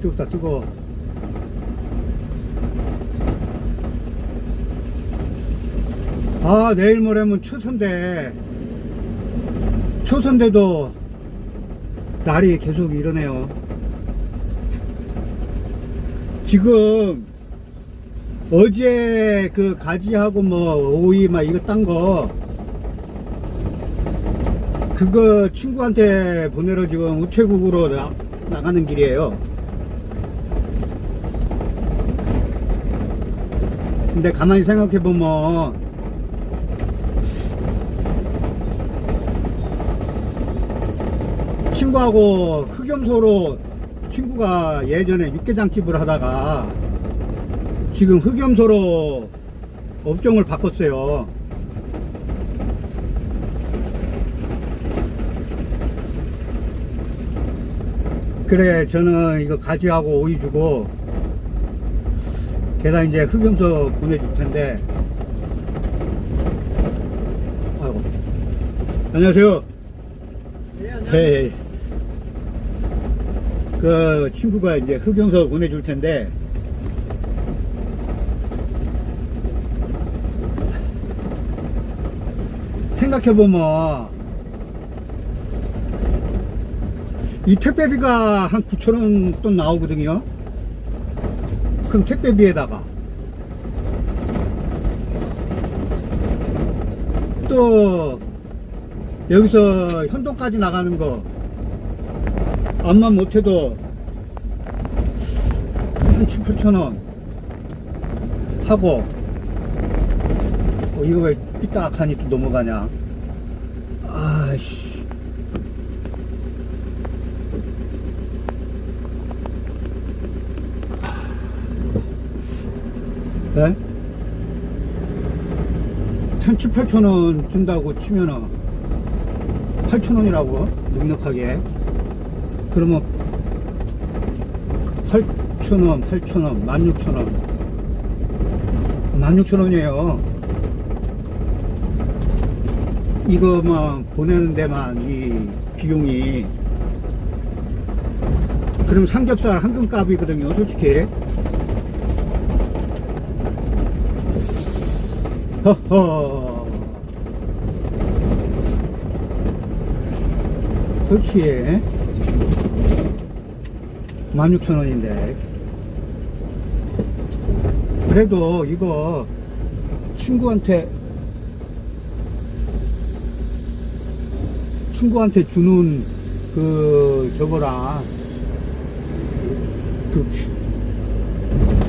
뜨겁다 뜨거워. 아 내일 모레면 추선데. 추선데도 날이 계속 이러네요. 지금 어제 그 가지하고 뭐 오이 막 이거 딴 거 그거 친구한테 보내러 지금 우체국으로 나, 나가는 길이에요 근데 가만히 생각해 보면 친구하고 흑염소로 친구가 예전에 육개장집을 하다가 지금 흑염소로 업종을 바꿨어요. 그래 저는 이거 가지하고 오이 주고 게다 이제 흑염소 보내줄 텐데. 아이고. 안녕하세요. 네, 안녕하세요. 네. 그 친구가 이제 흑염소 보내줄 텐데. 생각해보면 이 택배비가 한 9천원 돈 나오거든요 그럼 택배비에다가. 또 여기서 현동까지 나가는 거 암만 못해도 한 7, 8천 원 하고 어, 이거 왜 삐딱하니 또 넘어가냐? 아씨 네? 1 7, 8천 원 준다고 치면은 8천 원이라고 넉넉하게. 그러면 8천 원, 8천 원, 16,000 원. 16,000원이에요. 이거만 보내는 데만 이 비용이. 그럼 삼겹살 한 근 값이거든요 솔직히 허허. 솔직히 16,000원인데. 그래도 이거 친구한테 친구한테 주는 그 저거랑 그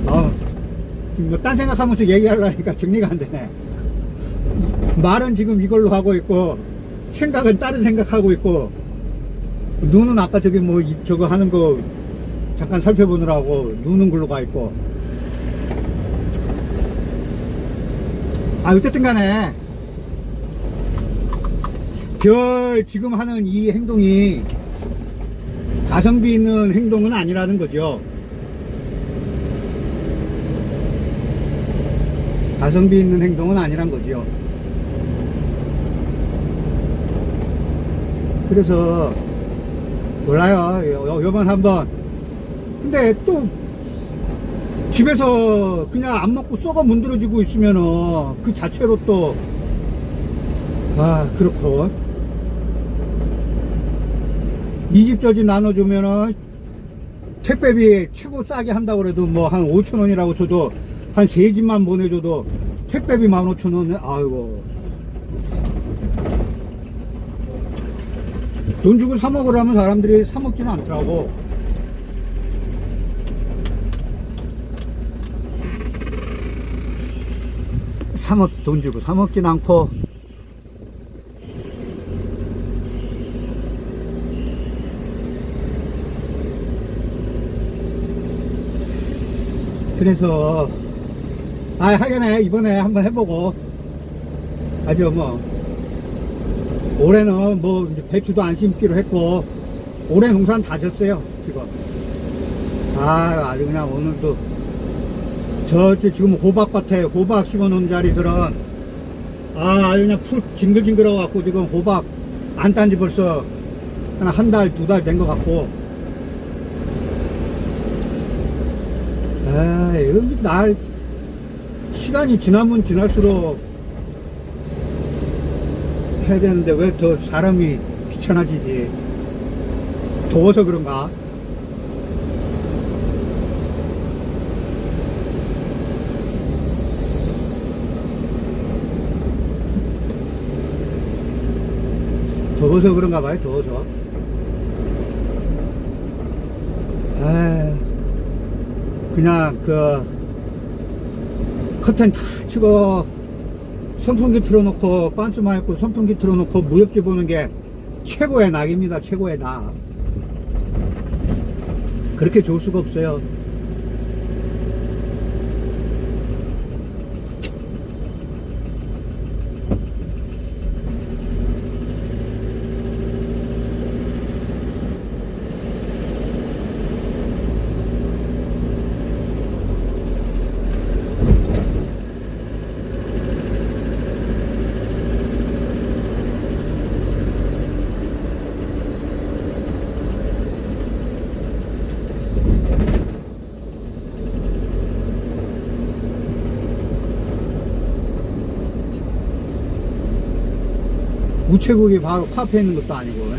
아, 뭐딴 생각하면서 얘기하려니까 정리가 안 되네 말은 지금 이걸로 하고 있고 생각은 다른 생각하고 있고 눈은 아까 저기 뭐 이- 저거 하는 거 잠깐 살펴보느라고 눈은 글로 가 있고. 아 어쨌든 간에 별 지금 하는 이 행동이 가성비 있는 행동은 아니라는 거죠. 가성비 있는 행동은 아니란 거죠 그래서 몰라요. 요, 요번 한번. 근데 또 집에서 그냥 안 먹고 썩어 문드러지고 있으면은 그 자체로 또 아 그렇고. 이 집 저집 나눠주면은 택배비 최고 싸게 한다고 그래도 뭐 한 5천 원이라고 쳐도 한 세 집만 보내줘도 택배비 15,000원 아이고 돈 주고 사 먹으라면 사람들이 사 먹지는 않더라고. 사 먹, 돈 주고 사 먹진 않고. 그래서, 아, 하겠네. 이번에 한번 해보고. 아주 뭐, 올해는 뭐 배추도 안 심기로 했고 올해 농사는 다 졌어요 지금. 아 아주 그냥 오늘도 저쪽 지금 호박밭에 호박 심어놓은 자리들은 아 아주 그냥 풀 징글징글해 갖고 지금 호박 안 딴 지 벌써 한한달두 달 된 것 같고. 아, 이거 날, 시간이 지나면 지날수록 해야 되는데 왜 더 사람이 귀찮아지지? 더워서 그런가? 더워서 그런가 봐요, 더워서. 아 그냥 그, 커튼 다 치고, 선풍기 틀어놓고, 빤스만 입고 선풍기 틀어놓고, 무협지 보는 게 최고의 낙입니다, 최고의 낙. 그렇게 좋을 수가 없어요. 우체국이 바로 코앞에 있는 것도 아니고.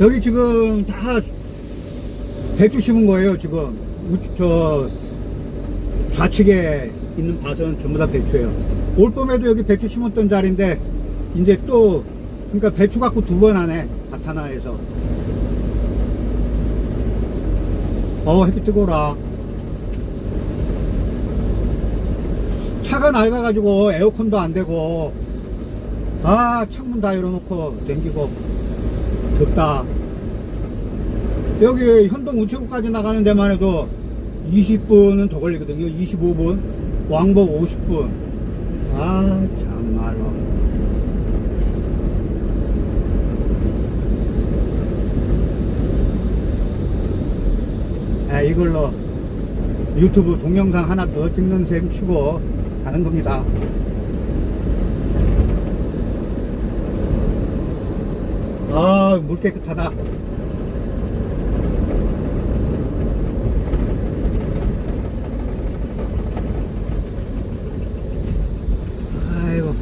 여기 지금 다 배추 심은 거예요, 지금. 우- 저, 좌측에 있는 밭은 전부 다 배추예요. 올 봄에도 여기 배추 심었던 자리인데, 이제 또, 그러니까 배추 갖고 두 번 하네, 밭 하나에서. 어, 햇빛 뜨거워라. 차가 낡아가지고 에어컨도 안 되고, 아, 창문 다 열어놓고 댕기고, 덥다. 여기 현동 우체국까지 나가는 데만 해도 20분은 더 걸리거든요. 25분. 왕복 50분. 아, 참말로. 아, 이걸로 유튜브 동영상 하나 더 찍는 셈 치고 가는 겁니다. 아, 물 깨끗하다. 아이고.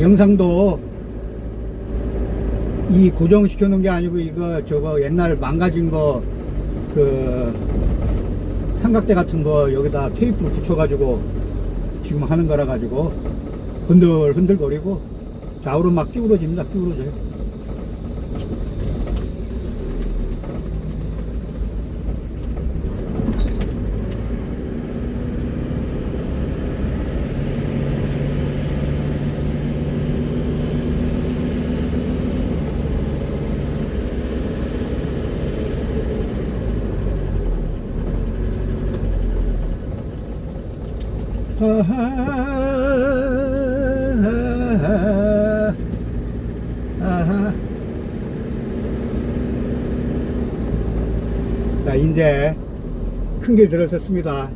영상도 이 고정시켜 놓은 게 아니고 이거 저거 옛날 망가진 거 그 삼각대 같은 거 여기다 테이프를 붙여 가지고 지금 하는 거라 가지고 흔들 흔들거리고 좌우로 막 기울어집니다. 기울어져요 자, 이제 큰 길 들어섰습니다.